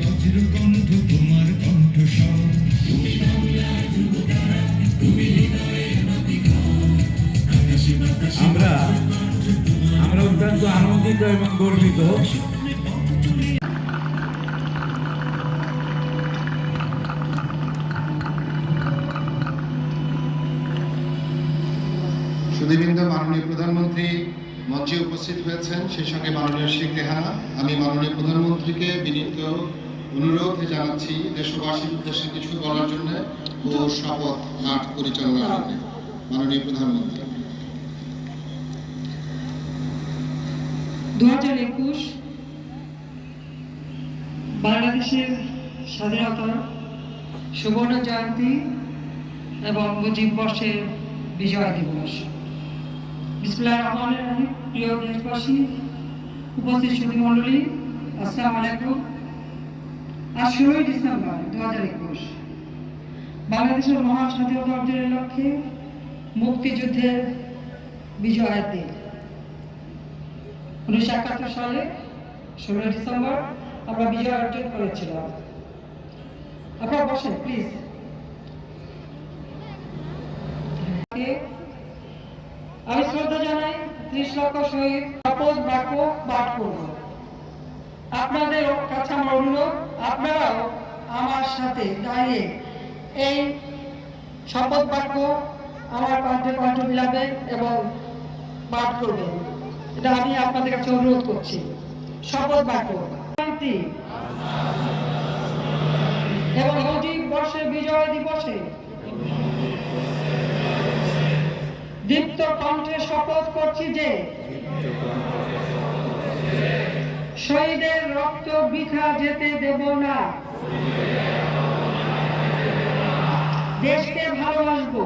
বজ্র কণ্ঠ তোমার কণ্ঠস্বর। আমরা আমরা অত্যন্ত আনন্দিত এবং গর্বিত। সুদীবৃন্দ মাননীয় প্রধানমন্ত্রী মঞ্চে উপস্থিত হয়েছেন সেই সঙ্গে মাননীয় শেখ রেহানা। আমি মাননীয় প্রধানমন্ত্রীকে বিনীত অনুরোধ জানাচ্ছি দেশবাসীর উদ্দেশ্যে কিছু বলার জন্য ও শপথ পাঠ পরিচালনার জন্য। মাননীয় প্রধানমন্ত্রী। দু হাজার একুশ বাংলাদেশের স্বাধীনতা, সুবর্ণ জয়ন্তী এবং মুজিব বর্ষের বিজয় দিবস। বিসমুল্লাহ রহমান রহিম। প্রিয় দেশবাসী, উপস্থিত সুধী মণ্ডলী, আসসালামু আলাইকুম। আজ ষোলোই ডিসেম্বর দু হাজার একুশ। বাংলাদেশের মহান স্বাধীনতা অর্জনের লক্ষ্যে মুক্তিযুদ্ধের বিজয়ের দিন। উনিশশো একাত্তর সালে, ষোলোই ডিসেম্বর, আমরা বিজয় অর্জন করেছিলাম। আপনারা বসেন প্লিজ আমি শ্রদ্ধা জানাই ত্রিশ লক্ষ শহীদ শপথ বাক্য পাঠ করব। আপনাদের কাছে আমার অনুরোধ, আপনারাও আমার সাথে দাঁড়িয়ে এই শপথ বাক্য আমার কণ্ঠে কণ্ঠ মিলাবেন এবং পাঠ করবেন এটা আমি আপনাদের কাছে অনুরোধ করছি। শপথ বাক্য। শান্তি। এবং মুজিব বর্ষের বিজয় দিবসে দীপ্ত কণ্ঠে শপথ করছি যে শহীদের রক্ত বৃথা যেতে দেব না। দেশকে ভালোবাসবো।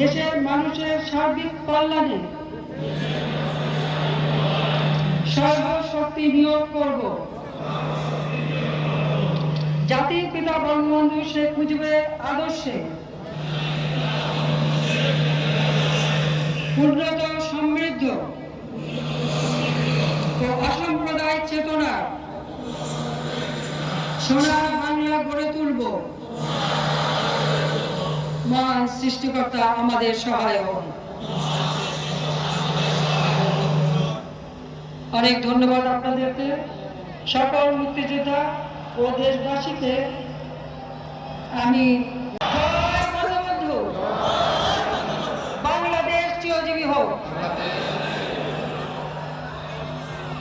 দেশের মানুষের সার্বিক কল্যাণে সর্বশক্তি নিয়োগ করব। জাতির পিতা বঙ্গবন্ধু শেখ মুজিবের আদর্শে উন্নত সমৃদ্ধ ও অসাম্প্রদায়িক চেতনা। সোনার বাংলা গড়ে তুলব। মহান সৃষ্টিকর্তা আমাদের সহায় হন। অনেক ধন্যবাদ আপনাদেরকে। সকল মুক্তিযোদ্ধা ও দেশবাসীকে আমি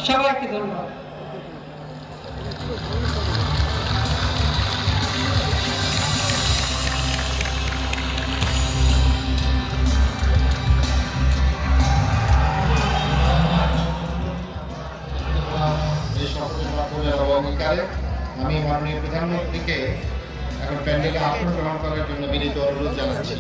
সবাইকে ধন্যবাদ। আমি মাননীয় প্রধানমন্ত্রীকে এখন প্যান্ডেলে আসন গ্রহণ করার জন্য বিনীত অনুরোধ জানাচ্ছি।